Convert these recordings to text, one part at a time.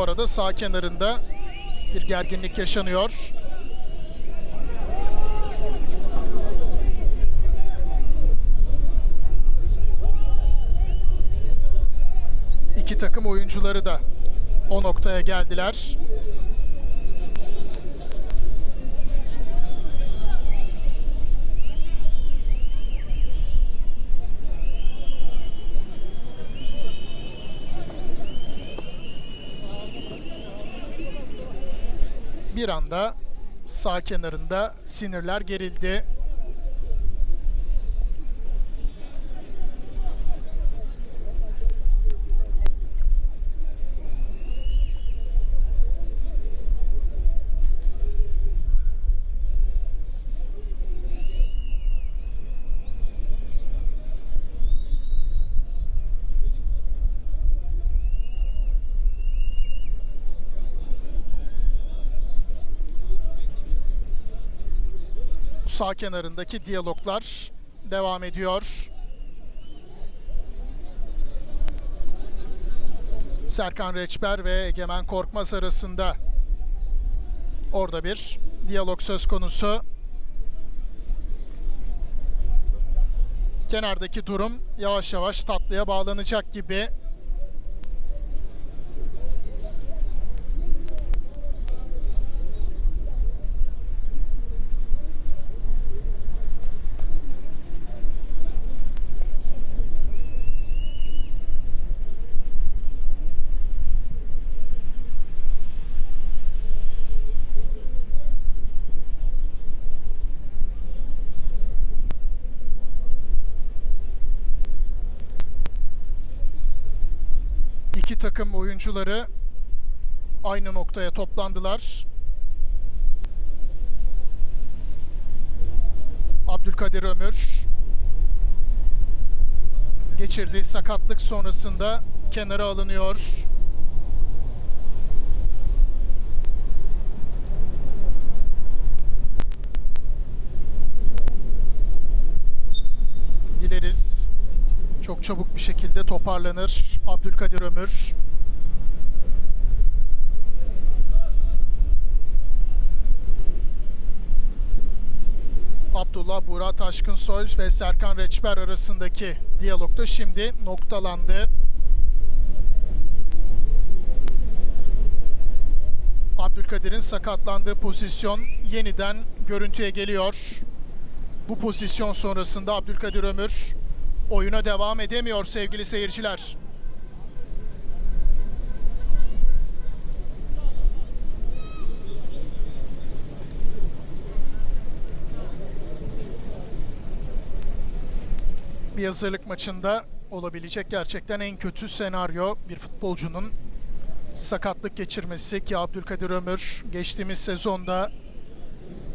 Arada sağ kenarında bir gerginlik yaşanıyor. İki takım oyuncuları da o noktaya geldiler. Bir anda sağ kenarında sinirler gerildi. Sağ kenarındaki diyaloglar devam ediyor. Serkan Reçber ve Egemen Korkmaz arasında orada bir diyalog söz konusu. Kenardaki durum yavaş yavaş tatlıya bağlanacak gibi. İki takım oyuncuları aynı noktaya toplandılar. Abdülkadir Ömür geçirdiği sakatlık sonrasında kenara alınıyor. Dileriz çok çabuk bir şekilde toparlanır Abdülkadir Ömür. Abdullah Buğra Taşkınsoy ve Serkan Reçber arasındaki diyalog da şimdi noktalandı. Abdülkadir'in sakatlandığı pozisyon yeniden görüntüye geliyor. Bu pozisyon sonrasında Abdülkadir Ömür oyuna devam edemiyor sevgili seyirciler. Bir hazırlık maçında olabilecek gerçekten en kötü senaryo bir futbolcunun sakatlık geçirmesi ki Abdülkadir Ömür geçtiğimiz sezonda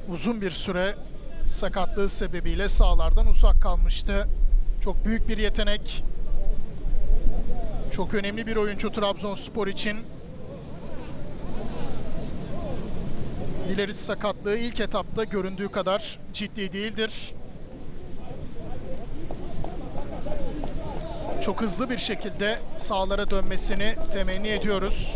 uzun bir süre sakatlığı sebebiyle sahalardan uzak kalmıştı. Çok büyük bir yetenek. Çok önemli bir oyuncu Trabzonspor için. Dileriz sakatlığı ilk etapta göründüğü kadar ciddi değildir. Çok hızlı bir şekilde sahalara dönmesini temenni ediyoruz.